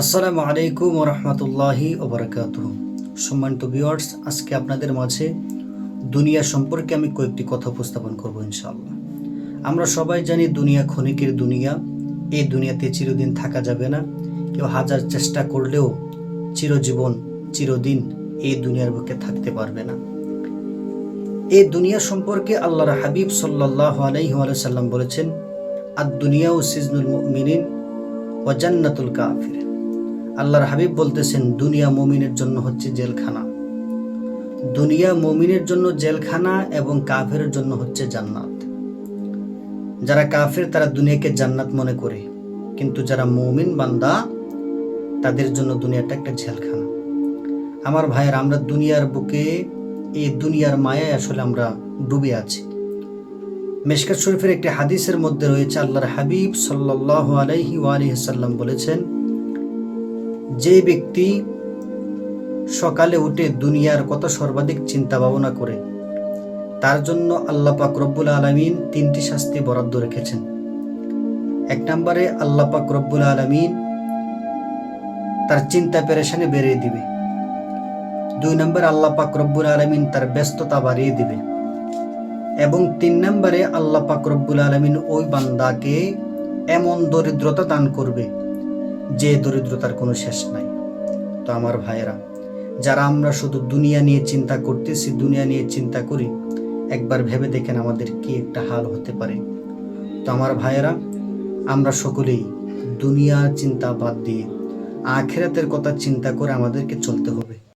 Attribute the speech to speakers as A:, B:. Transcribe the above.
A: আসসালামু আলাইকুম রহমতুল্লাহি ওবরাকাত সম্মানিত ভিউয়ার্স আজকে আপনাদের মাঝে দুনিয়া সম্পর্কে আমি কয়েকটি কথা উপস্থাপন করব ইনশাআল্লাহ। আমরা সবাই জানি দুনিয়া ক্ষণিকের দুনিয়া, এই দুনিয়াতে চিরদিন থাকা যাবে না। কেউ হাজার চেষ্টা করলেও চিরজীবন, চিরদিন এই দুনিয়ার বুকে থাকতে পারবে না। এই দুনিয়া সম্পর্কে আল্লাহর হাবিব সাল্লাহ আলাইহি সাল্লাম বলেছেন আর দুনিয়া ও সিজনুল মিনিন ও জান্নাতুল কাফির আল্লাহর হাবিব বলতেছেন, দুনিয়া মমিনের জন্য হচ্ছে জেলখানা। দুনিয়া মমিনের জন্য জেলখানা এবং কাফের জন্য হচ্ছে জান্নাত। যারা কাফের, তারা দুনিয়াকে জান্নাত মনে করে। কিন্তু যারা মমিন বান্দা, তাদের জন্য দুনিয়াটা একটা জেলখানা। আমার ভাইয়ের, আমরা দুনিয়ার বুকে, এই দুনিয়ার মায়ায় আসলে আমরা ডুবে আছি। মেশকাত শরীফের একটি হাদিসের মধ্যে রয়েছে, আল্লাহর হাবিব সাল্লাহ আলাইহি ওয়ালিহাল্লাম বলেছেন যে ব্যক্তি সকালে উঠে দুনিয়ার কত সর্বাধিক চিন্তা ভাবনা করে, তার জন্য আল্লাহ পাক রব্বুল আলমিন তিনটি শাস্তি বরাদ্দ রেখেছেন। এক নম্বরে, আল্লাহ পাক রব্বুল আলমিন তার চিন্তা পেরেশানি বেড়িয়ে দিবে। দুই নম্বরে, আল্লাহ পাক রব্বুল আলমিন তার ব্যস্ততা বাড়িয়ে দিবে। এবং তিন নম্বরে, আল্লাহ পাক রব্বুল আলমিন ওই বান্দাকে এমন দরিদ্রতা দান করবে যে দরিদ্রতার কোনো শেষ নাই। তো আমার ভাইয়েরা, যারা আমরা শুধু দুনিয়া নিয়ে চিন্তা করতেছি, দুনিয়া নিয়ে চিন্তা করি, একবার ভেবে দেখেন আমাদের কি একটা হাল হতে পারে। তো আমার ভাইয়েরা, আমরা সকলেই দুনিয়ার চিন্তা বাদ দিয়ে আখেরাতের কথা চিন্তা করে আমাদেরকে চলতে হবে।